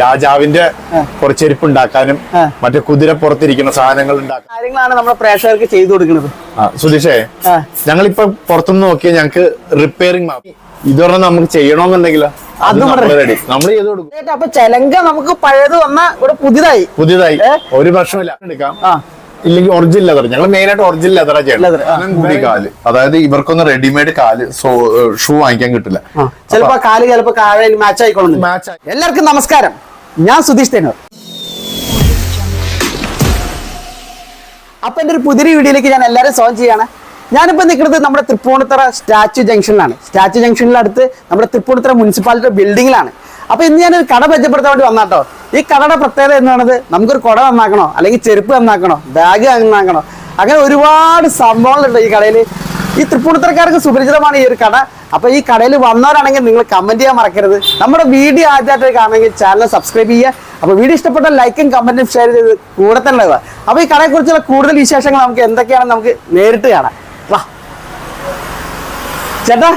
രാജാവിന്റെ കുറച്ച് എരിപ്പ് ഉണ്ടാക്കാനും മറ്റേ കുതിര പുറത്തിരിക്കുന്ന സാധനങ്ങൾ ഉണ്ടാക്കാൻ. കാര്യങ്ങളാണ് നമ്മുടെ പ്രേക്ഷകർക്ക് ചെയ്തു കൊടുക്കുന്നത്. ആ, സുധീഷേ. ഞങ്ങളിപ്പോ പുറത്തുനിന്ന് നോക്കിയാൽ ഞങ്ങൾക്ക് റിപ്പയറിംഗ് ഇത് പറഞ്ഞാൽ നമുക്ക് ചെയ്യണമെന്നുണ്ടെങ്കിലോ അപ്പൊ ചെലങ്ക നമുക്ക് പഴയത് വന്ന ഇവിടെ പുതിയതായി. പുതിയതായി. ഒരു വർഷമില്ല. എടുക്കാം. ഇല്ലെങ്കിൽ ഒറിജിനൽ ലെതർ ഞങ്ങൾ മെയിൻ ആയിട്ട് ഒറിജിനൽ ലെതറാ. ചെയ്യണം കാൽ. അതായത് ഇവർക്കൊന്നും റെഡിമെയ്ഡ് കാൽ ഷൂ വാങ്ങിക്കാൻ കിട്ടില്ല. ചിലപ്പോ കാൽ ചിലപ്പോ മാച്ച് ആയിക്കോളും. എല്ലാവർക്കും നമസ്കാരം. ഞാൻ സുധീഷ് തേനൂർ. അപ്പൊ എന്റെ ഒരു പുതിയ വീഡിയോയിലേക്ക് ഞാൻ എല്ലാവരും സ്വാഗതം ചെയ്യാണ് ഞാനിപ്പോ നിൽക്കുന്നത് നമ്മുടെ തൃപ്പൂണിത്തറ സ്റ്റാച്യു ജംഗ്ഷനിലാണ്. സ്റ്റാച്യു ജംഗ്ഷനിലടുത്ത് നമ്മുടെ തൃപ്പൂണിത്തറ മുനിസിപ്പാലിറ്റി ബിൽഡിങ്ങിലാണ്. അപ്പൊ ഇന്ന് ഞാനൊരു കട പരിചയപ്പെടുത്താൻ വേണ്ടി വന്നാട്ടോ. ഈ കടയുടെ പ്രത്യേകത എന്താണത്? നമുക്കൊരു കുട നന്നാക്കണോ? അല്ലെങ്കിൽ ചെരുപ്പ് നന്നാക്കണോ? ബാഗ് നന്നാക്കണോ? അങ്ങനെ ഒരുപാട് സംഭവങ്ങളുണ്ട് ഈ കടയിൽ ഈ തൃപ്പൂണിത്തറക്കാർക്ക് സുപരിചിതമാണ് ഈ ഒരു കട. അപ്പൊ ഈ കടയിൽ വന്നവരാണെങ്കിൽ നിങ്ങൾ കമന്റ് ചെയ്യാൻ മറക്കരുത്. നമ്മുടെ വീഡിയോ ആദ്യമായിട്ട് കാണണമെങ്കിൽ ചാനൽ സബ്സ്ക്രൈബ് ചെയ്യുക. അപ്പൊ വീഡിയോ ഇഷ്ടപ്പെട്ട ലൈക്കും കമന്റും ഷെയർ ചെയ്ത് കൂടെ തന്നെ അപ്പോൾ അപ്പൊ ഈ കടയെ കുറിച്ചുള്ള കൂടുതൽ വിശേഷങ്ങൾ നമുക്ക് എന്തൊക്കെയാണെന്ന് നമുക്ക് നേരിട്ട് കാണാം. വാ. ചേട്ടാ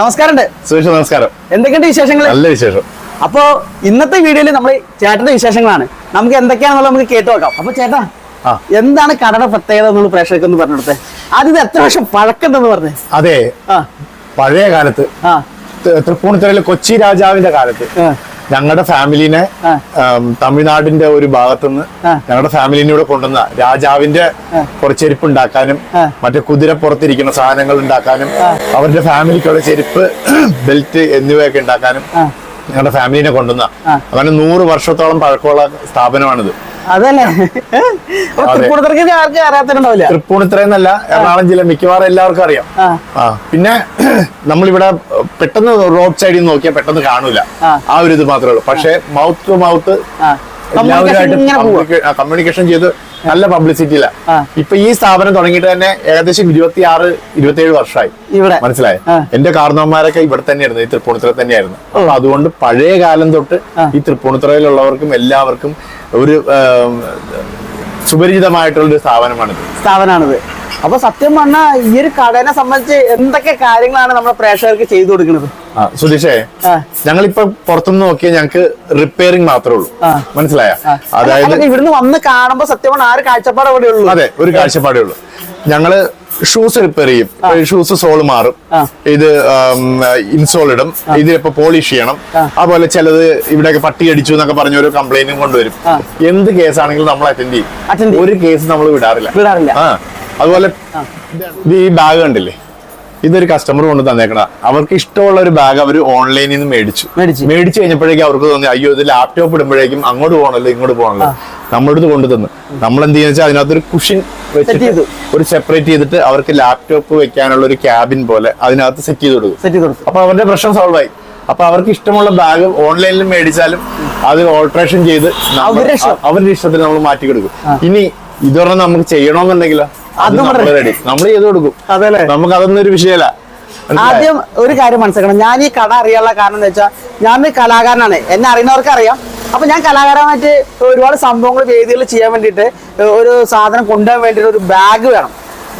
നമസ്കാരം സുരേഷ് നമസ്കാരം. എന്തൊക്കെയുണ്ട് വിശേഷങ്ങൾ നല്ല വിശേഷം. അപ്പോ ഇന്നത്തെ വീഡിയോയിൽ നമ്മൾ ചേട്ടന്റെ വിശേഷങ്ങളാണ്. നമുക്ക് എന്തൊക്കെയാണെന്നുള്ളത് നമുക്ക് കേട്ടു നോക്കാം. അപ്പൊ ചേട്ടാ എന്താണ് കടയുടെ പ്രത്യേകത എന്നുള്ള പ്രേക്ഷകർക്ക് ഒന്ന് പറഞ്ഞെടുത്തേ ആദ്യം എത്ര വർഷം പഴക്കണ്ടെന്ന് പറഞ്ഞേ. അതെ. പഴയ കാലത്ത് തൃപ്പൂണിത്തുറയിലെ കൊച്ചി രാജാവിന്റെ കാലത്ത് ഞങ്ങളുടെ ഫാമിലിനെ. തമിഴ്നാടിന്റെ ഒരു ഭാഗത്തുനിന്ന് ഞങ്ങളുടെ ഫാമിലിനെ ഇവിടെ കൊണ്ടുവന്ന രാജാവിന്റെ കുറച്ച് ചെരുപ്പ് ഉണ്ടാക്കാനും. മറ്റേ കുതിര പുറത്തിരിക്കുന്ന സാധനങ്ങൾ ഉണ്ടാക്കാനും അവരുടെ ഫാമിലിക്കുള്ള ചെരുപ്പ് ബെൽറ്റ് എന്നിവയൊക്കെ ഉണ്ടാക്കാനും ഞങ്ങളുടെ ഫാമിലിനെ കൊണ്ടുവന്ന അങ്ങനെ നൂറ് വർഷത്തോളം പഴക്കമുള്ള സ്ഥാപനമാണിത്. അതല്ലേ. തൃപ്പൂണിത്തറയ്ക്ക് ആർക്കും അറിയാത്തതുണ്ടാവില്ല തൃപ്പൂണിത്തുറ എന്നല്ല എറണാകുളം ജില്ല മിക്കവാറും എല്ലാവർക്കും അറിയാം. പിന്നെ നമ്മളിവിടെ പെട്ടെന്ന് റോഡ് സൈഡിൽ നിന്ന് നോക്കിയാൽ പെട്ടെന്ന് കാണൂല. ആ. ഒരു ഇത് മാത്രമേ ഉള്ളൂ. പക്ഷെ മൗത്ത് ടു മൗത്ത് കമ്മ്യൂണിക്കേഷൻ ചെയ്ത് നല്ല പബ്ലിസിറ്റിയില്ല. ഇപ്പൊ ഈ സ്ഥാപനം തുടങ്ങിയിട്ട് തന്നെ ഏകദേശം ഇരുപത്തി ആറ് ഇരുപത്തി ഏഴ് വർഷമായി ഇവിടെ. മനസ്സിലായി. എന്റെ കാർന്നവന്മാരൊക്കെ ഇവിടെ തന്നെയായിരുന്നു ഈ തൃപ്പൂണിത്തുറ തന്നെയായിരുന്നു. അപ്പൊ അതുകൊണ്ട് പഴയ കാലം തൊട്ട് ഈ തൃപ്പൂണിത്തുറയിലുള്ളവർക്കും എല്ലാവർക്കും ഒരു സുപരിചിതമായിട്ടുള്ള ഒരു സ്ഥാപനമാണിത്. സ്ഥാപനമാണിത് അപ്പൊ സത്യം പറഞ്ഞാൽ ഈ ഒരു കടനെ സംബന്ധിച്ച് എന്തൊക്കെ കാര്യങ്ങളാണ് നമ്മുടെ പ്രേക്ഷകർക്ക് ചെയ്തു കൊടുക്കുന്നത്? സുധീഷേ ഞങ്ങൾ ഞങ്ങളിപ്പോ പുറത്തുനിന്ന് നോക്കിയാൽ ഞങ്ങൾക്ക് റിപ്പയറിംഗ് മാത്രമേ ഉള്ളൂ. മനസ്സിലായ? അതായത് ഇവിടുന്ന് വന്ന് കാണുമ്പോ സത്യമാണ് ആ ഒരു കാഴ്ചപ്പാട് അവിടെ ഉള്ളൂ. അതെ ഒരു കാഴ്ചപ്പാടേ ഉള്ളൂ. ഞങ്ങൾ ഷൂസ് റിപ്പയർ ചെയ്യും. ഷൂസ് സോൾ മാറും. ഇത് ഇൻസോൾ ഇടും. ഇതിലിപ്പോ പോളിഷ് ചെയ്യണം. അതുപോലെ ചിലത് ഇവിടെയൊക്കെ പട്ടി അടിച്ചു എന്നൊക്കെ പറഞ്ഞ ഒരു കംപ്ലൈന്റും കൊണ്ടുവരും. എന്ത് കേസാണെങ്കിലും നമ്മൾ അറ്റൻഡ് ചെയ്യും. ചെയ്യും. ഒരു കേസ് നമ്മൾ വിടാറില്ല. വിടാറില്ല. അതുപോലെ ഈ ബാഗ് കണ്ടില്ലേ? ഇതൊരു കസ്റ്റമർ കൊണ്ട് തന്നേക്കണ അവർക്ക് ഇഷ്ടമുള്ള ഒരു ബാഗ് അവർ ഓൺലൈനിൽ നിന്ന് മേടിച്ചു. മേടിച്ചു. മേടിച്ചു കഴിഞ്ഞപ്പോഴേക്കും അവർക്ക് തോന്നി അയ്യോ ഇത് ലാപ്ടോപ്പ് ഇടുമ്പോഴേക്കും അങ്ങോട്ട് പോകണല്ലോ ഇങ്ങോട്ട് പോകണല്ലോ. നമ്മളടുത്ത് കൊണ്ടു തന്നു. നമ്മൾ എന്ത് ചെയ്യുന്ന വെച്ചാൽ അതിനകത്തൊരു കുഷൻ വെച്ചിട്ട് ഒരു സെപ്പറേറ്റ് ചെയ്തിട്ട് അവർക്ക് ലാപ്ടോപ്പ് വെക്കാനുള്ള ഒരു ക്യാബിൻ പോലെ അതിനകത്ത് സെറ്റ് ചെയ്ത് കൊടുക്കും അപ്പൊ അവരുടെ പ്രശ്നം സോൾവ് ആയി. അപ്പൊ അവർക്ക് ഇഷ്ടമുള്ള ബാഗ് ഓൺലൈനിൽ മേടിച്ചാലും അത് ഓൾട്രേഷൻ ചെയ്ത് അവരുടെ ഇഷ്ടം. ഇഷ്ടത്തിന് നമ്മൾ മാറ്റി കൊടുക്കും ഇനി ഇതുവരെ നമുക്ക് ചെയ്യണമെന്നുണ്ടെങ്കിലോ അത് നമ്മൾ ready. റെഡി നമ്മൾ ചെയ്ത് കൊടുക്കും. അതല്ലേ? നമുക്ക് അതൊന്നും ഒരു വിഷയമല്ല ആദ്യം ഒരു കാര്യം മനസ്സിലാക്കണം. ഞാൻ ഈ കട അറിയാനുള്ള കാരണം എന്താ വെച്ചാൽ ഞാൻ കലാകാരനാണ്. എന്നെ അറിയുന്നവർക്ക് അറിയാം അപ്പൊ ഞാൻ കലാകാരമായിട്ട് ഒരുപാട് സംഭവങ്ങൾ വേദികൾ ചെയ്യാൻ വേണ്ടിയിട്ട് ഒരു സാധനം കൊണ്ടുപോകാൻ വേണ്ടിയിട്ട് ഒരു ബാഗ് വേണം.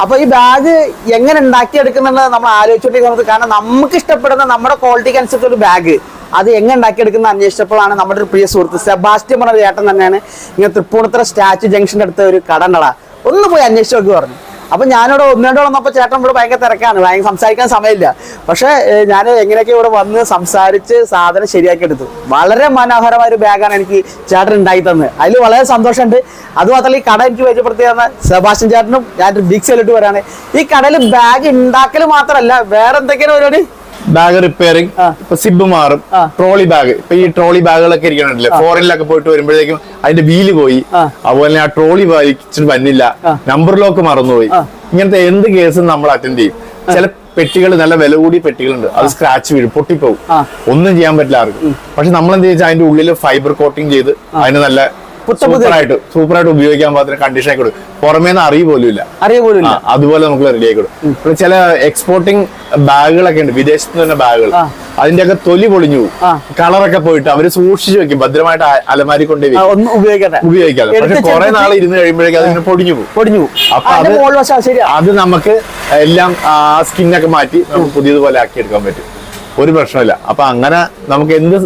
അപ്പൊ ഈ ബാഗ് എങ്ങനെ ഉണ്ടാക്കിയെടുക്കുന്നുള്ളത് നമ്മൾ ആലോചിച്ചുകൊണ്ടിരിക്കുന്നത് കാരണം നമുക്ക് ഇഷ്ടപ്പെടുന്ന നമ്മുടെ ക്വാളിറ്റിക്ക് അനുസരിച്ച് ഒരു ബാഗ് അത് എങ്ങനെ ഉണ്ടാക്കിയെടുക്കുന്ന അന്വേഷിച്ചപ്പോഴാണ് നമ്മുടെ ഒരു പ്രിയ സുഹൃത്ത് സെബാസ്റ്റ്യൻ പറഞ്ഞ ചേട്ടൻ തന്നെയാണ് ഇങ്ങനെ തൃപ്പൂണിത്തറ സ്റ്റാച്യു ജംഗ്ഷന്റെ അടുത്ത് ഒരു കട ഉണ്ടടാ. ഒന്ന് പോയി അന്വേഷിച്ച് നോക്കി പറഞ്ഞു. അപ്പൊ ഞാനിവിടെ ഒന്നിനോട് വന്നപ്പോ ചേട്ടൻ ഇവിടെ ഭയങ്കര തിരക്കാണ്. ഭയങ്കര സംസാരിക്കാൻ സമയമില്ല. പക്ഷെ ഞാൻ എങ്ങനെയൊക്കെ ഇവിടെ വന്ന് സംസാരിച്ച് സാധനം ശരിയാക്കി എടുത്തു. വളരെ മനോഹരമായ ഒരു ബാഗാണ് എനിക്ക് ചേട്ടൻ ഉണ്ടായി തന്നത്. അതിൽ വളരെ സന്തോഷമുണ്ട്. അതുമാത്രമല്ല ഈ കട എനിക്ക് പരിചയപ്പെടുത്തി തന്ന സെബാസ്റ്റ്യൻ ചേട്ടനും ഞാൻ ബിഗ് സെല്ലിട്ട് വരാണ്. ഈ കടയിൽ ബാഗ് ഉണ്ടാക്കൽ മാത്രമല്ല വേറെ എന്തൊക്കെയാണ് പരിപാടി? Bag repairing. ഇപ്പൊ സിബ് മാറും. ട്രോളി ബാഗ് ഇപ്പൊ ഈ ട്രോളി ബാഗുകളൊക്കെ ഇരിക്കണല്ലേ ഫോറിനിലൊക്കെ പോയിട്ട് വരുമ്പോഴേക്കും അതിന്റെ വീൽ പോയി. അതുപോലെ തന്നെ ആ ട്രോളി വലിച്ചിട്ട് വന്നില്ല. നമ്പർ ലോക്ക് മറന്നുപോയി. ഇങ്ങനത്തെ എന്ത് കേസും നമ്മൾ അറ്റൻഡ് ചെയ്യും. ചില പെട്ടികൾ നല്ല വില കൂടിയ പെട്ടികളുണ്ട്. അത് സ്ക്രാച്ച് വീഴും പൊട്ടിപ്പോകും. ഒന്നും ചെയ്യാൻ പറ്റില്ല ആർക്കും. പക്ഷെ നമ്മൾ എന്ത് വെച്ചാൽ അതിന്റെ ഉള്ളിൽ ഫൈബർ കോട്ടിംഗ് ചെയ്ത് അതിന് നല്ല സൂപ്പറായിട്ട് സൂപ്പറായിട്ട് ഉപയോഗിക്കാൻ പാകത്തിന് കണ്ടീഷൻ ആയി കൊടുക്കും. പുറമേ നിന്ന് അറിയ പോലും ഇല്ല അറിയ പോലും ഇല്ല അതുപോലെ നമുക്ക് റെഡി ആയി കൊടുക്കും. ചില എക്സ്പോർട്ടിംഗ് ബാഗുകളൊക്കെ ഉണ്ട്. വിദേശത്ത് തന്നെ ബാഗുകൾ. അതിന്റെ ഒക്കെ തൊലി പൊളിഞ്ഞു പോകും. കളറൊക്കെ പോയിട്ട് അവർ സൂക്ഷിച്ചു വെക്കും. ഭദ്രമായിട്ട് അലമാരി കൊണ്ടേ ഉപയോഗിക്കാതെ ഉപയോഗിക്കാതെ. പക്ഷെ കൊറേ നാൾ ഇരുന്ന് കഴിയുമ്പോഴേക്കും അതിങ്ങനെ പൊടിഞ്ഞു പോകും. പൊടിഞ്ഞു അപ്പൊ അത് അത് നമുക്ക് എല്ലാം ആ സ്കിന്നൊക്കെ മാറ്റി നമുക്ക് പുതിയതുപോലെ ആക്കിയെടുക്കാൻ പറ്റും. ഒരു പ്രശ്നമില്ല അപ്പൊ അങ്ങനെ നമുക്ക് എന്ത്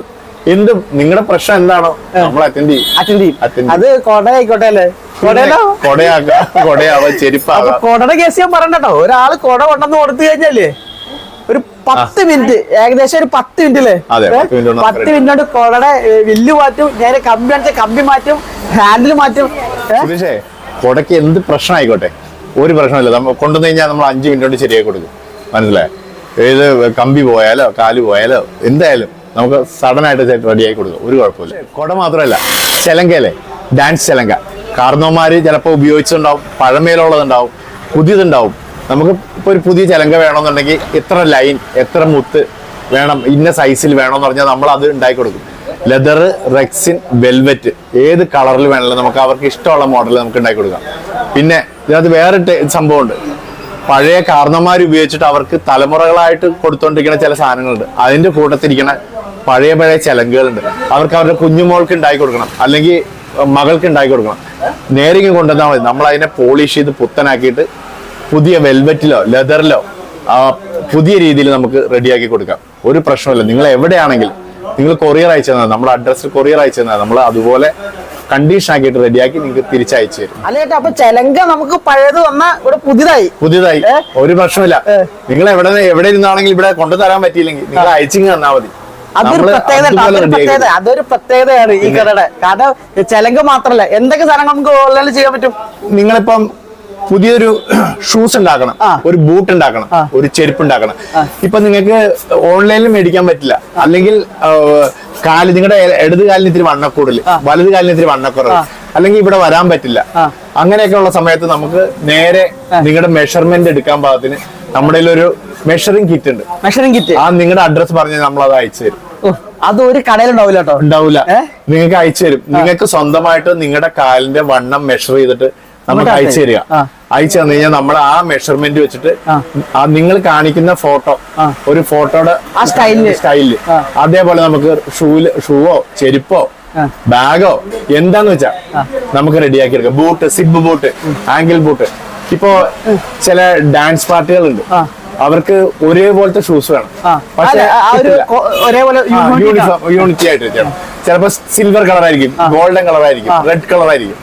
എന്ത്? നിങ്ങളുടെ പ്രശ്നം എന്താണോ? നമ്മൾ അറ്റൻഡ് ചെയ്യും. അറ്റൻഡ് ചെയ്യും. അത് കൊടയായിക്കോട്ടെ അല്ലേ? കൊടയുടെ കേസ് ഞാൻ പറയണ്ടോ ഒരാൾ കൊട കൊണ്ടെന്ന് കൊടുത്തു കഴിഞ്ഞാലേ ഒരു പത്ത് മിനിറ്റ് ഏകദേശം ഒരു പത്ത് മിനിറ്റ് അല്ലേ? പത്ത് മിനിറ്റ് കൊണ്ട് കൊടയുടെ വില്ല് മാറ്റും ഞാൻ കമ്പി അടിച്ച കമ്പി മാറ്റും ഹാൻഡിൽ മാറ്റും. കൊടയ്ക്ക് എന്ത് പ്രശ്നം ആയിക്കോട്ടെ ഒരു പ്രശ്നമില്ല നമ്മൾ കൊണ്ടുവന്നു കഴിഞ്ഞാൽ നമ്മൾ അഞ്ച് മിനിറ്റ് കൊണ്ട് ശരിയാക്കി കൊടുക്കും. മനസ്സിലായി? ഏത് കമ്പി പോയാലോ കാൽ പോയാലോ എന്തായാലും നമുക്ക് സഡൻ ആയിട്ട് റെഡിയായി കൊടുക്കും. ഒരു കുഴപ്പമില്ല. കുട മാത്രമല്ല ചെലങ്കയല്ലേ ഡാൻസ് ചെലങ്ക. കാർന്നോമാർ ചിലപ്പോൾ ഉപയോഗിച്ചിട്ടുണ്ടാവും പഴമയിലുള്ളതുണ്ടാവും പുതിയതുണ്ടാവും. നമുക്ക് ഇപ്പോൾ ഒരു പുതിയ ചെലങ്ക വേണമെന്നുണ്ടെങ്കിൽ എത്ര ലൈൻ എത്ര മുത്ത് വേണം ഇന്ന സൈസിൽ വേണമെന്ന് പറഞ്ഞാൽ നമ്മൾ അത് ഉണ്ടാക്കി കൊടുക്കും. ലെതർ റെക്സിൻ വെൽവെറ്റ് ഏത് കളറിൽ വേണമെങ്കിലും നമുക്ക് അവർക്ക് ഇഷ്ടമുള്ള മോഡൽ നമുക്ക് ഉണ്ടാക്കി കൊടുക്കാം. പിന്നെ ഇതിനകത്ത് വേറെ സംഭവമുണ്ട്. പഴയ കാർന്നമാർ ഉപയോഗിച്ചിട്ട് അവർക്ക് തലമുറകളായിട്ട് കൊടുത്തോണ്ടിരിക്കുന്ന ചില സാധനങ്ങളുണ്ട്. അതിന്റെ കൂട്ടത്തിരിക്കുന്ന പഴയ പഴയ ചലങ്കുകളുണ്ട്. അവർക്ക് അവരുടെ കുഞ്ഞുമോൾക്ക് ഉണ്ടായി കൊടുക്കണം. അല്ലെങ്കിൽ മകൾക്ക് ഉണ്ടാക്കി കൊടുക്കണം. നേരിങ്ങ് കൊണ്ടുവന്നാൽ മതി. നമ്മൾ അതിനെ പോളിഷ് ചെയ്ത് പുത്തനാക്കിയിട്ട് പുതിയ വെൽവെറ്റിലോ ലെതറിലോ ആ പുതിയ രീതിയിൽ നമുക്ക് റെഡിയാക്കി കൊടുക്കാം. ഒരു പ്രശ്നമില്ല നിങ്ങൾ എവിടെയാണെങ്കിലും നിങ്ങൾ കൊറിയർ അയച്ചു തന്നാൽ നമ്മുടെ അഡ്രസ്സിൽ കൊറിയർ അയച്ചു തന്നാൽ നമ്മൾ അതുപോലെ കണ്ടീഷൻ ആക്കിയിട്ട് റെഡിയാക്കി നിങ്ങൾക്ക് തിരിച്ചയച്ചു തരും. അല്ല ചേട്ടാ അപ്പൊ ചെലങ്ക നമുക്ക് പഴയത് വന്ന ഇവിടെ പുതിയതായി. പുതിയതായി. ഒരു പ്രശ്നമില്ല നിങ്ങൾ എവിടെ എവിടെ ഇരുന്നാണെങ്കിൽ ഇവിടെ കൊണ്ടുതരാൻ പറ്റിയില്ലെങ്കിൽ നിങ്ങൾ അയച്ചിങ് തന്നാൽ മതി. അതൊരു പ്രത്യേകത അതൊരു പ്രത്യേകത അതൊരു പ്രത്യേകതയാണ് ഈ കഥയുടെ കാരണം ചെലങ്ക് മാത്രല്ല എന്തൊക്കെ സാധനങ്ങൾ നമുക്ക് ഓൺലൈനിൽ ചെയ്യാൻ പറ്റും? നിങ്ങളിപ്പം പുതിയൊരു ഷൂസ് ഉണ്ടാക്കണം ഒരു ബൂട്ട് ഉണ്ടാക്കണം ഒരു ചെരുപ്പ് ഉണ്ടാക്കണം. ഇപ്പൊ നിങ്ങൾക്ക് ഓൺലൈനിൽ മേടിക്കാൻ പറ്റില്ല. അല്ലെങ്കിൽ കാൽ നിങ്ങളുടെ ഇടത് കാലിന് ഇത്തിരി വണ്ണക്കൂടൽ വലത് കാലിന് ഇത്തിരി വണ്ണക്കുറവ്. അല്ലെങ്കിൽ ഇവിടെ വരാൻ പറ്റില്ല. അങ്ങനെയൊക്കെയുള്ള അങ്ങനെയൊക്കെ ഉള്ള സമയത്ത് നമുക്ക് നേരെ നിങ്ങളുടെ മെഷർമെന്റ് എടുക്കാൻ പാകത്തിന് നമ്മുടെ ഒരു മെഷറിംഗ് കിറ്റ് ഉണ്ട്. മെഷറിംഗ് കിറ്റ് ആ നിങ്ങളുടെ അഡ്രസ് പറഞ്ഞ് നമ്മൾ അത് അയച്ചു തരും. അത് ഒരു കടയിലുണ്ടാവില്ല കേട്ടോ? ഉണ്ടാവില്ല? നിങ്ങൾക്ക് അയച്ചു തരും. നിങ്ങൾക്ക് സ്വന്തമായിട്ട് നിങ്ങളുടെ കാലിന്റെ വണ്ണം മെഷർ ചെയ്തിട്ട് നമുക്ക് അയച്ചു തരിക. അയച്ചു തന്നു കഴിഞ്ഞാൽ നമ്മൾ ആ മെഷർമെന്റ് വെച്ചിട്ട് നിങ്ങൾ കാണിക്കുന്ന ഫോട്ടോ ഒരു ഫോട്ടോയുടെ. സ്റ്റൈലിൽ അതേപോലെ നമുക്ക് ഷൂൽ ഷൂവോ ചെരുപ്പോ ബാഗോ എന്താന്ന് വെച്ചാ നമുക്ക് റെഡിയാക്കി എടുക്കാം. Boot zip boot ankle boot. ഇപ്പോ ചില ഡാൻസ് പാർട്ടികളുണ്ട്. അവർക്ക് ഒരേപോലത്തെ ഷൂസ് വേണം. ഒരു ഒരേപോലെ യൂണിഫോം യൂണിറ്റി ആയിട്ട് വെച്ചാണ് ചിലപ്പോ സിൽവർ കളർ ആയിരിക്കും ഗോൾഡൻ കളർ ആയിരിക്കും റെഡ് കളർ ആയിരിക്കും.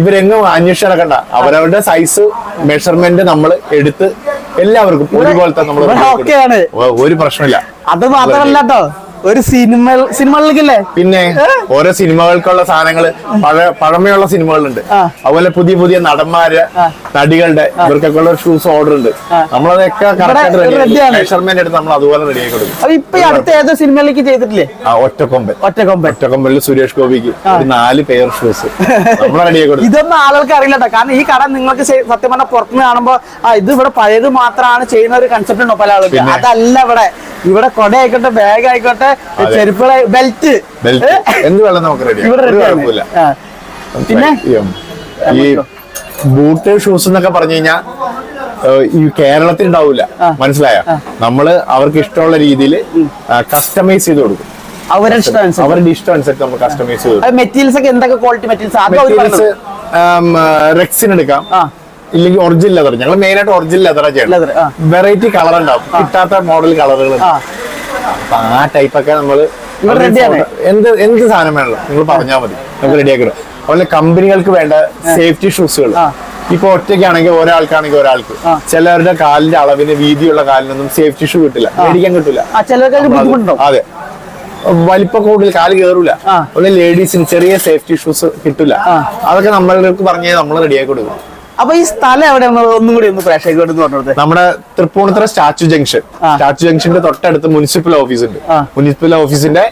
ഇവരെങ്ങും അന്വേഷിച്ച് നടക്കണ്ട. അവരവരുടെ സൈസ് മെഷർമെന്റ് നമ്മൾ എടുത്ത് എല്ലാവർക്കും ഒരുപോലത്തെ നമ്മൾ. ഒരു പ്രശ്നമില്ല. അത് മാത്രമല്ല കേട്ടോ ഒരു സിനിമ സിനിമകളിലേക്കല്ലേ പിന്നെ ഓരോ സിനിമകൾക്കുള്ള സാധനങ്ങൾ പഴ പഴമയുള്ള സിനിമകളുണ്ട്. അതുപോലെ പുതിയ പുതിയ നടന്മാര് നടികളുടെ ഇവർക്കൊക്കെ ഉള്ള ഷൂസ് ഓർഡർ ഉണ്ട്. നമ്മളതൊക്കെ. മെഷർമെന്റ് എടുത്ത് നമ്മൾ അതുപോലെ റെഡി ആക്കി കൊടുക്കും. ഇപ്പൊ അടുത്ത ഏതോ സിനിമയിലേക്ക് ചെയ്തിട്ടില്ലേ? ആ ഒറ്റക്കൊമ്പൻ. ഒറ്റക്കൊമ്പൻ. ഒറ്റക്കൊമ്പനിൽ സുരേഷ് ഗോപിക്ക് ഒരു നാല് പെയർ ഷൂസ് നമ്മൾ റെഡിയാക്കി കൊടുക്കും. ഇതൊന്നും ആളുകൾക്ക് അറിയില്ല കാരണം ഈ കട നിങ്ങൾക്ക് സത്യം പറഞ്ഞാൽ പുറത്തുനിന്ന് കാണുമ്പോ ആ ഇത് ഇവിടെ പഴയത് മാത്രമാണ് ചെയ്യുന്ന ഒരു കൺസെപ്റ്റ് ഉണ്ടോ പല ആളുകൾക്ക്? അതല്ല ഇവിടെ. ഇവിടെ കൊട ആയിക്കോട്ടെ ബാഗ് ആയിക്കോട്ടെ ചെരുപ്പുകളെ ബെൽറ്റ് ബെൽറ്റ് എന്ത് വേണം നമുക്ക് റെഡി. കുഴപ്പമില്ല. പിന്നെ? ഈ ബൂട്ട് ഷൂസ് എന്നൊക്കെ പറഞ്ഞു കഴിഞ്ഞാൽ ഈ കേരളത്തിൽ ഉണ്ടാവില്ല മനസ്സിലായ? നമ്മൾ അവർക്ക് ഇഷ്ടമുള്ള രീതിയിൽ കസ്റ്റമൈസ് ചെയ്ത് കൊടുക്കും. അവരുടെ ഇഷ്ടം അനുസരിച്ച്. നമ്മൾ കസ്റ്റമൈസ് ചെയ്ത് മെറ്റീരിയൽസ് ഒക്കെ എന്തൊക്കെ ക്വാളിറ്റി മെറ്റീരിയൽസ് റെക്സിന് എടുക്കാം. ഇല്ലെങ്കിൽ ഒറിജിനൽ ലെതർ ഞങ്ങൾ മെയിൻ ആയിട്ട് ഒറിജിനൽ ലെതറാ ചെയ്യുന്നത് വെറൈറ്റി കളർ ഉണ്ടാവും. കിട്ടാത്ത മോഡൽ കളറുകൾ അപ്പൊ ആ ടൈപ്പ് ഒക്കെ നമ്മൾ. എന്ത് എന്ത് സാധനം വേണല്ലോ നിങ്ങൾ പറഞ്ഞാൽ മതി. നമുക്ക് റെഡിയാക്കി ഇടാം. അതുപോലെ കമ്പനികൾക്ക് വേണ്ട സേഫ്റ്റി ഷൂസുകൾ. ഇപ്പൊ ഒറ്റയ്ക്കാണെങ്കിൽ ഒരാൾക്കാണെങ്കിൽ ഒരാൾക്ക്. ചിലവരുടെ കാലിന്റെ അളവിന് വീതിയുള്ള കാലിനൊന്നും സേഫ്റ്റി ഷൂ കിട്ടില്ല. മേടിക്കാൻ കിട്ടില്ല അത് വലിപ്പ കൂടുതൽ കാൽ കയറൂല അതുപോലെ ലേഡീസിന് ചെറിയ സേഫ്റ്റി ഷൂസ് കിട്ടില്ല. അതൊക്കെ നമ്മൾക്ക് പറഞ്ഞാൽ നമ്മൾ റെഡിയാക്കി കൊടുക്കും. അപ്പൊ ഈ സ്ഥലം എവിടെയാണ് ഒന്നും കൂടി ഒന്ന് പ്രേക്ഷകരോട് പറഞ്ഞത് നമ്മുടെ തൃപ്പൂണിത്തുറ സ്റ്റാച്ചു ജംഗ്ഷൻ. സ്റ്റാച്ചു ജംഗ്ഷന്റെ തൊട്ടടുത്ത് മുനിസിപ്പൽ ഓഫീസ് ഉണ്ട് മുനിസിപ്പൽ ഓഫീസിന്റെ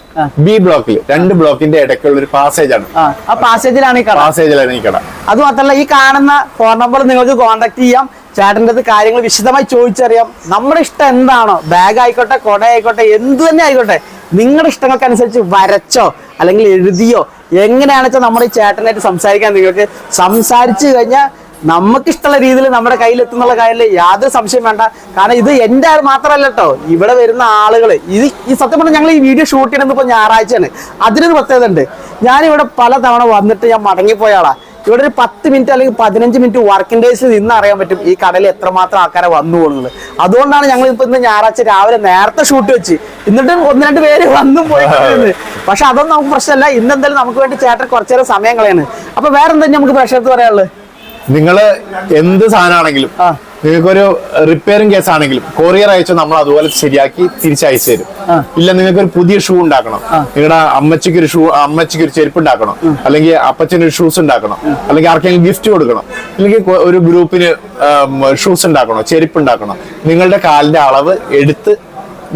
ബി ബ്ലോക്കിൽ രണ്ട് ബ്ലോക്കിന്റെ ഇടയ്ക്കുള്ള ഒരു പാസേജ് ആണ് ആ. ആ പാസേജിലാണ് ഈ കട? പാസേജിലാണ് ഈ കട. അത് മാത്രമല്ല ഈ കാണുന്ന ഫോൺ നമ്പർ നിങ്ങൾക്ക് കോൺടാക്ട് ചെയ്യാം. ചേട്ടന്റെ അടുത്ത് കാര്യങ്ങൾ വിശദമായി ചോദിച്ചറിയാം. നമ്മുടെ ഇഷ്ടം എന്താണോ? ബാഗ് ആയിക്കോട്ടെ കൊട ആയിക്കോട്ടെ എന്ത് തന്നെ ആയിക്കോട്ടെ. നിങ്ങളുടെ ഇഷ്ടങ്ങൾക്കനുസരിച്ച് വരച്ചോ അല്ലെങ്കിൽ എഴുതിയോ എങ്ങനെയാണെന്ന് വെച്ചാൽ നമ്മുടെ ഈ ചേട്ടനായിട്ട് സംസാരിക്കാൻ നിങ്ങൾക്ക് സംസാരിച്ചു കഴിഞ്ഞാൽ നമുക്ക് ഇഷ്ടമുള്ള രീതിയിൽ നമ്മുടെ കയ്യിൽ എത്തുന്നുള്ള കാര്യത്തിൽ യാതൊരു സംശയം വേണ്ട. കാരണം ഇത് എന്റെ ആൾ മാത്രമല്ല കേട്ടോ. ഇവിടെ വരുന്ന ആളുകൾ ഇത് ഈ സത്യം പറഞ്ഞാൽ ഞങ്ങൾ ഈ വീഡിയോ ഷൂട്ട് ചെയ്യുന്നത് ഇപ്പോൾ ഞായറാഴ്ചയാണ്. അതിനൊരു പ്രത്യേകത ഉണ്ട്. ഞാനിവിടെ പല തവണ വന്നിട്ട് ഞാൻ മടങ്ങിപ്പോയ ആളാണ് ഇവിടെ ഒരു പത്ത് മിനിറ്റ് അല്ലെങ്കിൽ പതിനഞ്ച് മിനിറ്റ് വർക്കിംഗ് ഡേയ്സിൽ നിന്ന് അറിയാൻ പറ്റും ഈ കടയിൽ എത്രമാത്രം ആൾക്കാരെ വന്നു പോകുന്നത് അതുകൊണ്ടാണ് ഞങ്ങൾ ഇപ്പൊ ഇന്ന് ഞായറാഴ്ച രാവിലെ നേരത്തെ ഷൂട്ട് വെച്ച്. എന്നിട്ട് ഒന്ന് രണ്ട് പേര് വന്നും പോയി കൊണ്ടിരുന്നത്. പക്ഷെ അതൊന്നും നമുക്ക് പ്രശ്നമല്ല. ഇന്ന് എന്തായാലും നമുക്ക് വേണ്ടി ചേട്ടൻ കുറച്ചേരം സമയം കളയാണ്. അപ്പൊ വേറെ എന്താ നമുക്ക് പ്രശ്നത്ത് പറയാനുള്ളത്? നിങ്ങൾ എന്ത് സാധനമാണെങ്കിലും നിങ്ങൾക്ക് ഒരു റിപ്പയറിംഗ് കേസ് ആണെങ്കിലും കൊറിയർ അയച്ചു നമ്മൾ അതുപോലെ ശരിയാക്കി തിരിച്ചയച്ചു തരും. ഇല്ല നിങ്ങൾക്ക് ഒരു പുതിയ ഷൂ ഉണ്ടാക്കണം. നിങ്ങളുടെ അമ്മച്ചിക്ക് ഒരു ഷൂ അമ്മച്ചിക്ക് ഒരു ചെരുപ്പ് ഉണ്ടാക്കണം. അല്ലെങ്കിൽ അപ്പച്ചന് ഒരു ഷൂസ് ഉണ്ടാക്കണം അല്ലെങ്കിൽ ആർക്കെങ്കിലും ഗിഫ്റ്റ് കൊടുക്കണം. അല്ലെങ്കിൽ ഒരു ഗ്രൂപ്പിന് ഷൂസ് ഉണ്ടാക്കണം ചെരുപ്പ് ഉണ്ടാക്കണം നിങ്ങളുടെ കാലിന്റെ അളവ് എടുത്ത്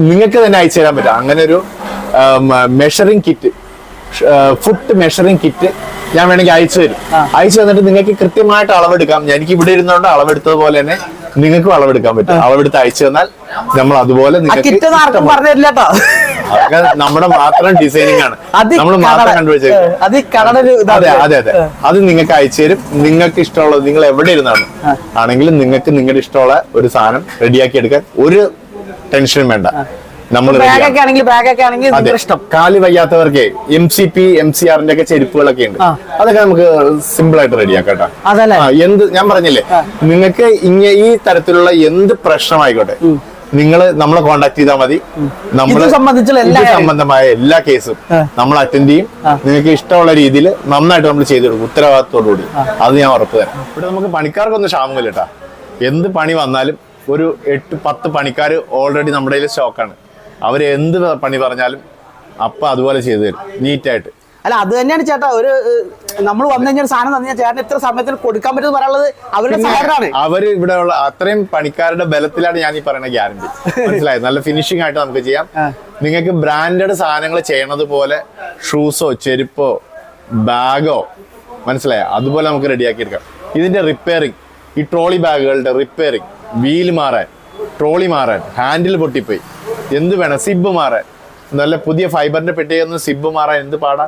നിങ്ങൾക്ക് തന്നെ അയച്ചു തരാൻ പറ്റും. അങ്ങനെ ഒരു measuring kit foot measuring kit ഞാൻ വേണമെങ്കിൽ അയച്ചു തരും. അയച്ചു തന്നിട്ട് നിങ്ങൾക്ക് കൃത്യമായിട്ട് അളവെടുക്കാം. എനിക്ക് ഇവിടെ ഇരുന്നുകൊണ്ട് അളവെടുത്തത് പോലെ തന്നെ നിങ്ങൾക്കും അളവെടുക്കാൻ പറ്റും. അളവെടുത്ത് അയച്ചു തന്നാൽ നമ്മൾ അതുപോലെ അതൊക്കെ നമ്മുടെ മാത്രം ഡിസൈനിങ് ആണ്. നമ്മൾ മാത്രം അതെ അതെ അതെ അത്. നിങ്ങൾക്ക് അയച്ചു തരും. നിങ്ങൾക്ക് ഇഷ്ടമുള്ളത് നിങ്ങൾ എവിടെ ഇരുന്നാണ് ആണെങ്കിലും നിങ്ങൾക്ക് നിങ്ങളുടെ ഇഷ്ടമുള്ള ഒരു സാധനം റെഡിയാക്കി എടുക്കാൻ ഒരു ടെൻഷനും വേണ്ട. നമ്മൾ ബാഗൊക്കെ ആണെങ്കിൽ ബാഗൊക്കെ ആണെങ്കിൽ ഇഷ്ടം. കാൽ വയ്യാത്തവർക്ക് M C P M C ആറിന്റെ ഒക്കെ ചെരുപ്പുകളൊക്കെ ഉണ്ട്. അതൊക്കെ നമുക്ക് സിമ്പിൾ ആയിട്ട് റെഡിയാക്കാം കേട്ടോ. എന്ത് ഞാൻ പറഞ്ഞില്ലേ? നിങ്ങൾക്ക് ഇങ്ങനെ ഈ തരത്തിലുള്ള എന്ത് പ്രശ്നമായിക്കോട്ടെ നിങ്ങൾ നമ്മളെ കോണ്ടാക്ട് ചെയ്താൽ മതി. നമ്മളെ സംബന്ധിച്ചുള്ള എല്ലാ സംബന്ധമായ എല്ലാ കേസും നമ്മൾ അറ്റൻഡ് ചെയ്യും. നിങ്ങൾക്ക് ഇഷ്ടമുള്ള രീതിയിൽ നന്നായിട്ട് നമ്മൾ ചെയ്തു കൊടുക്കും. ഉത്തരവാദിത്തോടു കൂടി. അത് ഞാൻ ഉറപ്പ് തരാം. ഇവിടെ നമുക്ക് പണിക്കാർക്കൊന്നും ക്ഷാമമില്ല കേട്ടാ. എന്ത് പണി വന്നാലും ഒരു എട്ട് പത്ത് പണിക്കാർ ഓൾറെഡി നമ്മുടെ കയ്യിൽ സ്റ്റോക്കാണ് അവർ എന്ത് പണി പറഞ്ഞാലും അപ്പ അതുപോലെ ചെയ്തു തരും. നീറ്റായിട്ട്. അല്ല അത് തന്നെയാണ് ചേട്ടാ. ഒരു നമ്മൾ വന്നു കഴിഞ്ഞാൽ സാധനം തന്നു ചേട്ടൻ എത്ര സമയത്തിന് കൊടുക്കാൻ പറ്റുമെന്ന് പറയാനുള്ളത് അവരുടെ സഹകരണമാണ്. അവർ ഇവിടെ ഉള്ള അത്രയും പണിക്കാരുടെ ബലത്തിലാണ് ഞാൻ ഈ പറയുന്ന ഗ്യാരണ്ടി. മനസ്സിലായത് നല്ല ഫിനിഷിംഗ് ആയിട്ട് നമുക്ക് ചെയ്യാം. നിങ്ങൾക്ക് ബ്രാൻഡഡ് സാധനങ്ങൾ ചെയ്യണത് പോലെ ഷൂസോ ചെരുപ്പോ ബാഗോ മനസ്സിലായോ? അതുപോലെ നമുക്ക് റെഡിയാക്കി എടുക്കാം. ഇതിന്റെ റിപ്പയറിംഗ് ഈ ട്രോളി ബാഗുകളുടെ റിപ്പയറിംഗ് വീൽ മാറാൻ ട്രോളി മാറാൻ ഹാൻഡിൽ പൊട്ടിപ്പോയി. എന്ത് വേണം? സിബ് മാറാൻ. നല്ല പുതിയ ഫൈബറിന്റെ പെട്ടിയൊന്ന് സിബ് മാറാൻ എന്ത് പാടാ?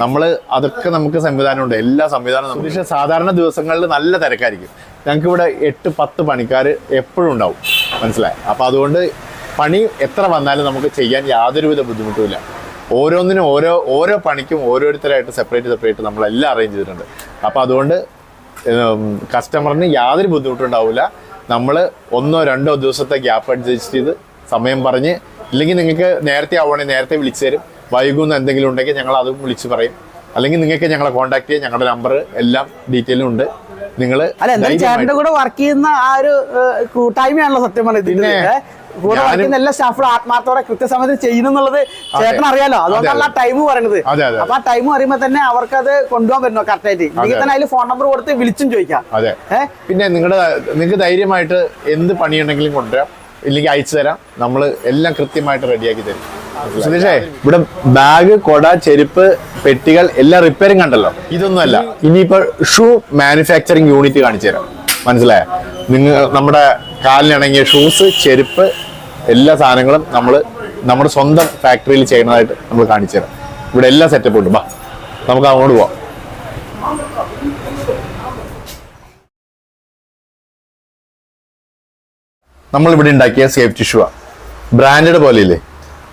നമ്മൾ അതൊക്കെ നമുക്ക് സംവിധാനമുണ്ട്. എല്ലാ സംവിധാനവും പക്ഷെ സാധാരണ ദിവസങ്ങളിൽ നല്ല തിരക്കായിരിക്കും. ഞങ്ങൾക്ക് ഇവിടെ എട്ട് പത്ത് പണിക്കാർ എപ്പോഴും ഉണ്ടാവും. മനസ്സിലായി? അപ്പൊ അതുകൊണ്ട് പണി എത്ര വന്നാലും നമുക്ക് ചെയ്യാൻ യാതൊരുവിധ ബുദ്ധിമുട്ടുമില്ല. ഓരോന്നിനും ഓരോ ഓരോ പണിക്കും ഓരോരുത്തരായിട്ട് സെപ്പറേറ്റ് സെപ്പറേറ്റ് നമ്മളെല്ലാം അറേഞ്ച് ചെയ്തിട്ടുണ്ട്. അപ്പൊ അതുകൊണ്ട് കസ്റ്റമറിന് യാതൊരു ബുദ്ധിമുട്ടും ഉണ്ടാവില്ല. നമ്മൾ ഒന്നോ രണ്ടോ ദിവസത്തെ ഗ്യാപ്പ് അഡ്ജസ്റ്റ് ചെയ്ത് സമയം പറഞ്ഞ് ഇല്ലെങ്കിൽ നിങ്ങൾക്ക് നേരത്തെ ആവുകയാണെങ്കിൽ നേരത്തെ വിളിച്ചു തരും. വൈകുന്ന എന്തെങ്കിലും ഉണ്ടെങ്കിൽ ഞങ്ങൾ അതും വിളിച്ചു പറയും. അല്ലെങ്കിൽ നിങ്ങൾക്ക് ഞങ്ങളെ കോൺടാക്ട് ചെയ്യാം ഞങ്ങളുടെ നമ്പർ എല്ലാം ഡീറ്റെയിലും ഉണ്ട്. നിങ്ങൾ അല്ല എന്തായാലും ചേട്ടന്റെ കൂടെ വർക്ക് ചെയ്യുന്ന ആ ഒരു കൂട്ടായ്മയാണല്ലോ സത്യം പറഞ്ഞത്. കൂടെ വർക്ക് ചെയ്യുന്ന എല്ലാ സ്റ്റാഫുകളും ആത്മാർത്ഥത്തോടെ കൃത്യസമയത്ത് ചെയ്യുന്നുള്ളത് ചേട്ടൻ അറിയാലോ. അതുകൊണ്ടല്ല ആ ടൈം പറയുന്നത്. അപ്പൊ ആ ടൈം അറിയുമ്പോ തന്നെ അവർക്ക് അത് കൊണ്ടുപോകാൻ പറ്റുമോ കറക്റ്റ് ആയിട്ട്. ഇല്ലെങ്കിൽ തന്നെ അതിൽ ഫോൺ നമ്പർ കൊടുത്ത് വിളിച്ചും ചോദിക്കാം. അതെ. പിന്നെ നിങ്ങളുടെ നിങ്ങൾക്ക് ധൈര്യമായിട്ട് എന്ത് പണിയുണ്ടെങ്കിലും കൊണ്ടുവരാം. ഇല്ലെങ്കിൽ അയച്ചു തരാം. നമ്മൾ എല്ലാം കൃത്യമായിട്ട് റെഡിയാക്കി തരും. സുധീഷേ ഇവിടെ ബാഗ് കൊട ചെരുപ്പ് പെട്ടികൾ എല്ലാം റിപ്പയറിംഗ് ഇതൊന്നും ഇതൊന്നുമല്ല. ഇനിയിപ്പോ ഷൂ മാനുഫാക്ചറിങ് യൂണിറ്റ് കാണിച്ചു തരാം. മനസ്സിലായ? നിങ്ങൾ നമ്മുടെ കാലിനിണങ്ങിയ ഷൂസ് ചെരുപ്പ് എല്ലാ സാധനങ്ങളും നമ്മൾ നമ്മുടെ സ്വന്തം ഫാക്ടറിയിൽ ചെയ്യുന്നതായിട്ട് നമ്മൾ കാണിച്ചു തരാം. ഇവിടെ എല്ലാ സെറ്റപ്പും ഉണ്ട്. ബാ നമുക്ക് അങ്ങോട്ട് പോവാം. നമ്മൾ ഇവിടെ ഉണ്ടാക്കിയ സേഫ് ടിഷ്യൂ ആണ് ബ്രാൻഡഡ് പോലെയില്ലേ?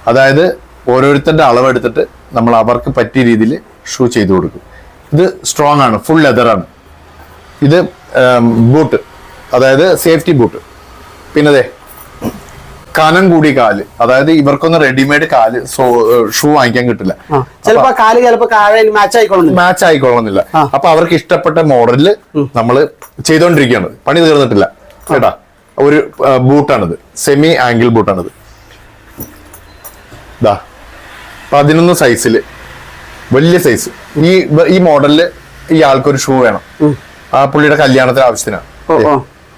അതായത് ഓരോരുത്തരുടെ അളവെടുത്തിട്ട് നമ്മൾ അവർക്ക് പറ്റിയ രീതിയിൽ ഷൂ ചെയ്തു കൊടുക്കും. ഇത് സ്ട്രോങ് ആണ് ഫുൾ ലെതറാണ് ഇത് ബൂട്ട് അതായത് സേഫ്റ്റി ബൂട്ട് പിന്നെ അതെ കനം കൂടി കാൽ. അതായത് ഇവർക്കൊന്നും റെഡിമെയ്ഡ് കാൽ ഷൂ വാങ്ങിക്കാൻ കിട്ടില്ല. ചിലപ്പോ കാൽ ചിലപ്പോ മാച്ച് ആയിക്കൊള്ളുന്നില്ല മാച്ച് ആയിക്കൊള്ളുന്നില്ല. അപ്പൊ അവർക്ക് ഇഷ്ടപ്പെട്ട മോഡലിൽ നമ്മൾ ചെയ്തോണ്ടിരിക്കുകയാണ്. പണി തീർന്നിട്ടില്ല. കേട്ടാ? ഒരു ബൂട്ടാണിത്. Semi angle ബൂട്ടാണിത്. ഇതാ പതിനൊന്ന് സൈസിൽ വലിയ സൈസ് ഈ ഈ മോഡലിൽ ഈ ആൾക്കൊരു ഷൂ വേണം. ആ പുള്ളിയുടെ കല്യാണത്തിന് ആവശ്യത്തിനാണ്.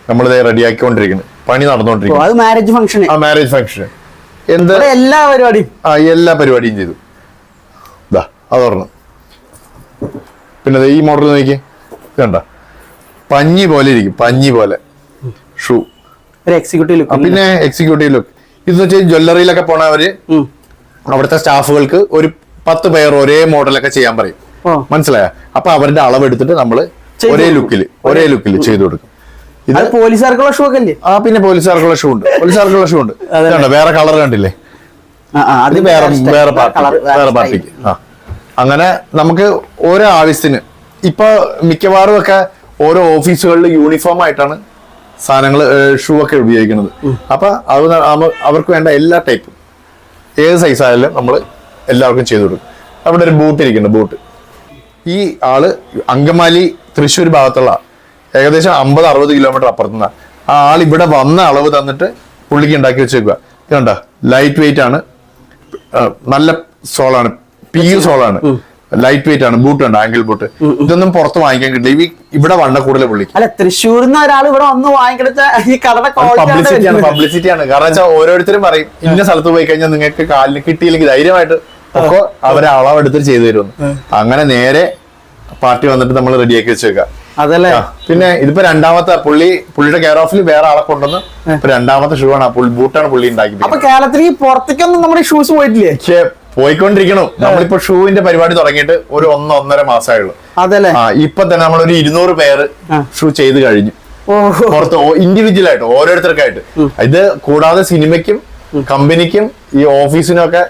നമ്മളിത് റെഡിയാക്കിക്കൊണ്ടിരിക്കുന്നത് പണി നടന്നോണ്ടിരിക്കുന്നു അത് മാരേജ് ആ മാരേജ് ഫംഗ്ഷൻ എന്ത്? എല്ലാ പരിപാടിയും. ആ എല്ലാ പരിപാടിയും ചെയ്തു. ഇതാ അതോർണം പിന്നെ ഈ മോഡൽ നോക്കി കണ്ട? പഞ്ഞി പോലെ ഇരിക്കും. പഞ്ഞി പോലെ. ഷൂ. ഒരു എക്സിക്യൂട്ടീവ് ലുക്ക് പിന്നെ എക്സിക്യൂട്ടീവ് ലുക്ക് ഇതെന്ന് വെച്ചാൽ ജ്വല്ലറിയിലൊക്കെ പോണവര് അവിടുത്തെ സ്റ്റാഫുകൾക്ക് ഒരു പത്ത് പേർ ഒരേ മോഡലൊക്കെ ചെയ്യാൻ പറയും. മനസ്സിലായ? അപ്പൊ അവരുടെ അളവ് എടുത്തിട്ട് നമ്മൾ ചെയ്തു ഒരേ ലുക്കിൽ ലുക്കിൽ ഒരേ ലുക്കിൽ ചെയ്തു കൊടുക്കും. ഇത് പോലീസുകാർക്കുള്ള ഷൂ ഒക്കെ ആ പിന്നെ പോലീസുകാർക്കുള്ള ഷൂ ഉണ്ട്. പോലീസുകാർക്കുള്ള ഷൂ ഉണ്ട്. അതുകൊണ്ട് വേറെ കളർ കണ്ടില്ലേ? അത് വേറെ വേറെ പാർട്ടി വേറെ പാർട്ടിക്ക് ആ. അങ്ങനെ നമുക്ക് ഓരോ ആവശ്യത്തിന് ഇപ്പൊ മിക്കവാറും ഒക്കെ ഓരോ ഓഫീസുകളിൽ യൂണിഫോം ആയിട്ടാണ് സാധനങ്ങൾ ഷൂ ഒക്കെ ഉപയോഗിക്കുന്നത്. അപ്പൊ അത് അവർക്ക് വേണ്ട എല്ലാ ടൈപ്പും ഏത് സൈസ് ആയാലും നമ്മൾ എല്ലാവർക്കും ചെയ്തു കൊടുക്കും. അവിടെ ഒരു ബൂട്ട് ഇരിക്കുന്നുണ്ട് ബൂട്ട് ഈ ആൾ അങ്കമാലി തൃശ്ശൂർ ഭാഗത്തുള്ള ഏകദേശം അമ്പത് അറുപത് കിലോമീറ്റർ അപ്പുറത്തുനിന്ന്. ആ ആൾ ഇവിടെ വന്ന അളവ് തന്നിട്ട് പുള്ളിക്ക് ഉണ്ടാക്കി വെച്ചേക്കുക ഇതുണ്ട? ലൈറ്റ് വെയിറ്റ് ആണ് നല്ല സോളാണ് പി യു സോളാണ് ലൈറ്റ് വെയിറ്റ് ആണ് ബൂട്ട് ഉണ്ട് ആംഗിൾ ബൂട്ട് ഇതൊന്നും പുറത്ത് വാങ്ങിക്കാൻ കിട്ടില്ല. ഈ ഇവിടെ വണ്ണ കൂടുതൽ പുള്ളി അല്ല തൃശ്ശൂരിൽ നിന്ന് ഒരാൾ ഇവിടെ വന്ന് വാങ്ങിക്കെടുത്ത ഈ കടയുടെ പബ്ലിസിറ്റി ആണ്. പബ്ലിസിറ്റി ആണ് കാരണം വെച്ചാൽ ഓരോരുത്തരും പറയും ഇന്ന സ്ഥലത്ത് പോയി കഴിഞ്ഞാൽ നിങ്ങൾക്ക് കാലിന് കിട്ടിയില്ലെങ്കിൽ ധൈര്യമായിട്ട് ഒക്കെ അവരെ അളവെടുത്തിട്ട് ചെയ്തു തരുമെന്ന്. അങ്ങനെ നേരെ പാർട്ടി വന്നിട്ട് നമ്മൾ റെഡിയാക്കി വെച്ചേക്കാം. അതല്ലേ? പിന്നെ ഇതിപ്പോ രണ്ടാമത്തെ പുള്ളി പുള്ളിയുടെ കെയർ ഓഫിൽ വേറെ ആളെ കൊണ്ടുവന്ന് ഇപ്പൊ രണ്ടാമത്തെ ഷൂ ആണ് ബൂട്ടാണ് പുള്ളി ഉണ്ടാക്കി അപ്പൊ കേരളത്തിൽ പുറത്തേക്കൊന്നും നമ്മുടെ ഷൂസ് പോയിട്ടില്ലേ? പക്ഷേ പോയിക്കൊണ്ടിരിക്കണം. നമ്മളിപ്പോ ഷൂവിന്റെ പരിപാടി തുടങ്ങിയിട്ട് ഒരു ഒന്ന് ഒന്നര മാസമായുള്ളൂ അതല്ലേ? ആ ഇപ്പൊ തന്നെ നമ്മൾ ഒരു ഇരുന്നൂറ് പേര് ഷൂ ചെയ്ത് കഴിഞ്ഞു. പുറത്ത് ഇൻഡിവിജ്വൽ ആയിട്ട് ഓരോരുത്തർക്കായിട്ട്. ഇത് കൂടാതെ സിനിമയ്ക്കും കമ്പനിക്കും ഈ ഓഫീസിനും ഒക്കെ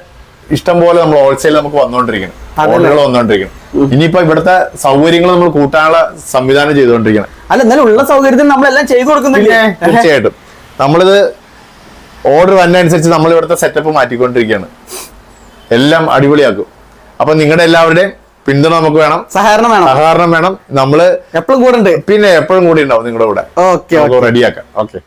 ഇഷ്ടം പോലെ നമ്മൾ ഹോൾസെയിൽ നമുക്ക് വന്നുകൊണ്ടിരിക്കണം ഓർഡറുകൾ വന്നുകൊണ്ടിരിക്കണം ഇനിയിപ്പോ ഇവിടുത്തെ സൗകര്യങ്ങൾ നമ്മൾ കൂട്ടാനുള്ള സംവിധാനം ചെയ്തുകൊണ്ടിരിക്കണം അല്ല എന്നാലും ഉള്ള സൗകര്യത്തിന് നമ്മളെല്ലാം ചെയ്തു കൊടുക്കുന്നില്ലേ തീർച്ചയായിട്ടും. നമ്മളിത് ഓർഡർ വന്നതനുസരിച്ച് നമ്മൾ ഇവിടുത്തെ സെറ്റപ്പ് മാറ്റിക്കൊണ്ടിരിക്കുകയാണ്. എല്ലാം അടിപൊളിയാക്കും. അപ്പൊ നിങ്ങളുടെ എല്ലാവരുടെയും പിന്തുണ നമുക്ക് വേണം. സഹകരണം വേണം. സഹകരണം വേണം. നമ്മൾ എപ്പോഴും കൂടെ ഉണ്ട് പിന്നെ എപ്പോഴും കൂടി ഉണ്ടാവും നിങ്ങളുടെ കൂടെ. ഓക്കെ റെഡിയാക്കാം. ഓക്കെ.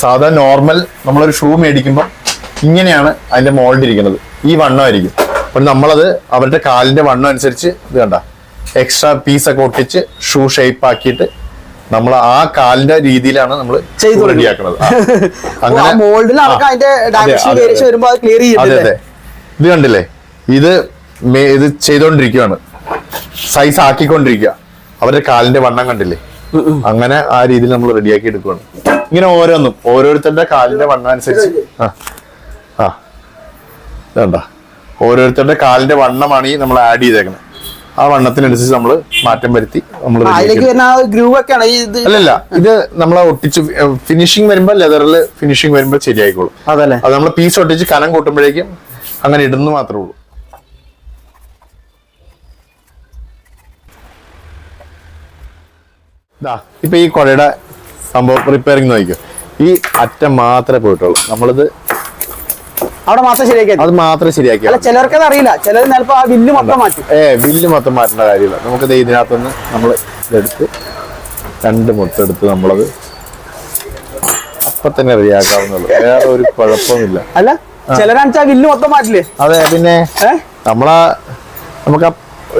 സാധാ നോർമൽ നമ്മളൊരു ഷൂ മേടിക്കുമ്പോൾ ഇങ്ങനെയാണ് അതിന്റെ മോൾഡ് ഇരിക്കുന്നത്. ഈ വണ്ണമായിരിക്കും അപ്പോൾ നമ്മളത് അവരുടെ കാലിന്റെ വണ്ണം അനുസരിച്ച് ഇത് കണ്ട. എക്സ്ട്രാ പീസൊക്കെ ഒട്ടിച്ച് ഷൂ ഷേപ്പ് ആക്കിയിട്ട് നമ്മൾ ആ കാലിന്റെ രീതിയിലാണ് നമ്മൾ ചെയ്ത്. റെഡിയാക്കുന്നത്. അങ്ങനെ മോൾഡിൽ. അതിന്റെ അതെ, ഡയമെൻഷൻ അതെ, വേരിയേഷൻ അതെ. വരുമ്പോ അത് ക്ലിയർ അതെ അതെ. ഇത് കണ്ടില്ലേ? ഇത് ഇത് ചെയ്തോണ്ടിരിക്കുകയാണ് സൈസ് ആക്കിക്കൊണ്ടിരിക്കുക അവരുടെ കാലിന്റെ വണ്ണം കണ്ടില്ലേ? അങ്ങനെ ആ രീതിയിൽ നമ്മൾ റെഡിയാക്കി എടുക്കുകയാണ് ഇങ്ങനെ ഓരോന്നും. ഓരോരുത്തരുടെ കാലിന്റെ വണ്ണം അനുസരിച്ച്. ആ. ഇതണ്ട? ഓരോരുത്തരുടെ കാലിന്റെ വണ്ണമാണ് ഈ നമ്മൾ ആഡ് ചെയ്തേക്കുന്നത് ആ വണ്ണത്തിനനുസരിച്ച് നമ്മൾ മാറ്റം വരുത്തി നമ്മൾ ഇത്. അല്ലല്ല ഇത് നമ്മളെ ഒട്ടിച്ച് ഫിനിഷിംഗ് വരുമ്പോൾ ലെതറിൽ ഫിനിഷിംഗ് വരുമ്പോൾ ശരിയായിക്കോളും. അതല്ലേ. അത് നമ്മൾ പീസ് ഒട്ടിച്ച് കനം കൂട്ടുമ്പോഴേക്കും അങ്ങനെ ഇടുന്നു മാത്രമേ ഉള്ളൂ. ദാ ഇപ്പൊ ഈ കുഴയുടെ സംഭവം റിപ്പയറിംഗ് നോക്കിക്കോ. ഈ അറ്റം മാത്രമേ പോയിട്ടുള്ളൂ. നമ്മളിത് അവിടെ മാത്രം ശരിയാക്കി അത് മാത്രം ശരിയാക്കി അല്ല ചിലർക്ക് അത് അറിയില്ല. ചിലർ ചിലപ്പോ ആ ബില്ല് മൊത്തം മാറ്റി. ഏ ബില്ല് മൊത്തം മാറ്റേണ്ട കാര്യമില്ല. നമുക്ക് ഇതിനകത്തുനിന്ന് നമ്മൾ ഇതെടുത്ത് രണ്ട് മുട്ടെടുത്ത് നമ്മളത് അപ്പൊ തന്നെ റെഡിയാക്കാവുന്നുള്ളൂ വേറെ ഒരു കുഴപ്പമില്ല അല്ല ചിലരാണെച്ചാ വില്ല് മൊത്തം മാറ്റില്ലേ? അതെ പിന്നെ നമ്മളാ നമുക്ക്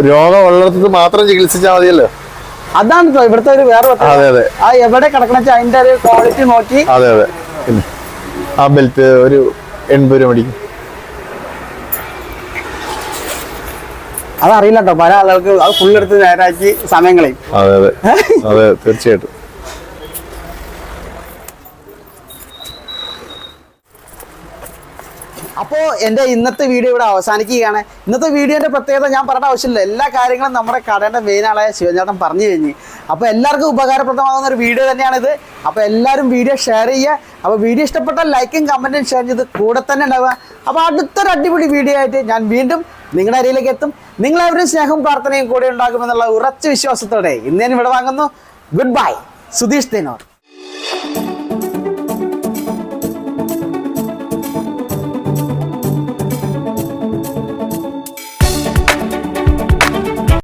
രോഗം ഉള്ളിടത്ത് മാത്രം ചികിത്സിച്ചാൽ മതിയല്ലോ. അതാണ് ഇവിടുത്തെ ഒരു വേറെ. അതെ അതെ. ആ എവിടെ കിടക്കണ അതിന്റെ ഒരു ക്വാളിറ്റി നോക്കി അതെ അതെ. ആ ബെൽറ്റ് ഒരു എൺപത് രൂപ മേടിക്കും അതറിയില്ല കേട്ടോ പല ആളുകൾക്ക് അത് ഫുൾ എടുത്ത് നേരാക്കി സമയം കളയും അതെ അതെ. അതെ തീർച്ചയായിട്ടും. അപ്പോൾ എന്റെ ഇന്നത്തെ വീഡിയോ ഇവിടെ അവസാനിക്കുകയാണ്. ഇന്നത്തെ വീഡിയോന്റെ പ്രത്യേകത ഞാൻ പറയേണ്ട ആവശ്യമില്ല. എല്ലാ കാര്യങ്ങളും നമ്മുടെ കടയുടെ മെയിൻ ആളായ ശിവചേട്ടൻ പറഞ്ഞു കഴിഞ്ഞു. അപ്പോൾ എല്ലാവർക്കും ഉപകാരപ്രദമാകുന്ന ഒരു വീഡിയോ തന്നെയാണിത്. അപ്പോൾ എല്ലാവരും വീഡിയോ ഷെയർ ചെയ്യുക. അപ്പോൾ വീഡിയോ ഇഷ്ടപ്പെട്ടാൽ ലൈക്കും കമന്റും ഷെയർ ചെയ്ത് കൂടെ തന്നെ ഉണ്ടാവുക. അപ്പോൾ അടുത്തൊരു അടിപൊളി വീഡിയോ ആയിട്ട് ഞാൻ വീണ്ടും നിങ്ങളുടെ അരിയിലേക്ക് എത്തും. നിങ്ങളെവരും സ്നേഹവും പ്രാർത്ഥനയും കൂടെ ഉണ്ടാകുമെന്നുള്ള ഉറച്ച വിശ്വാസത്തോടെ ഇന്ന് ഞാൻ ഇവിടെ വാങ്ങുന്നു. Good bye Sudheesh Thenor.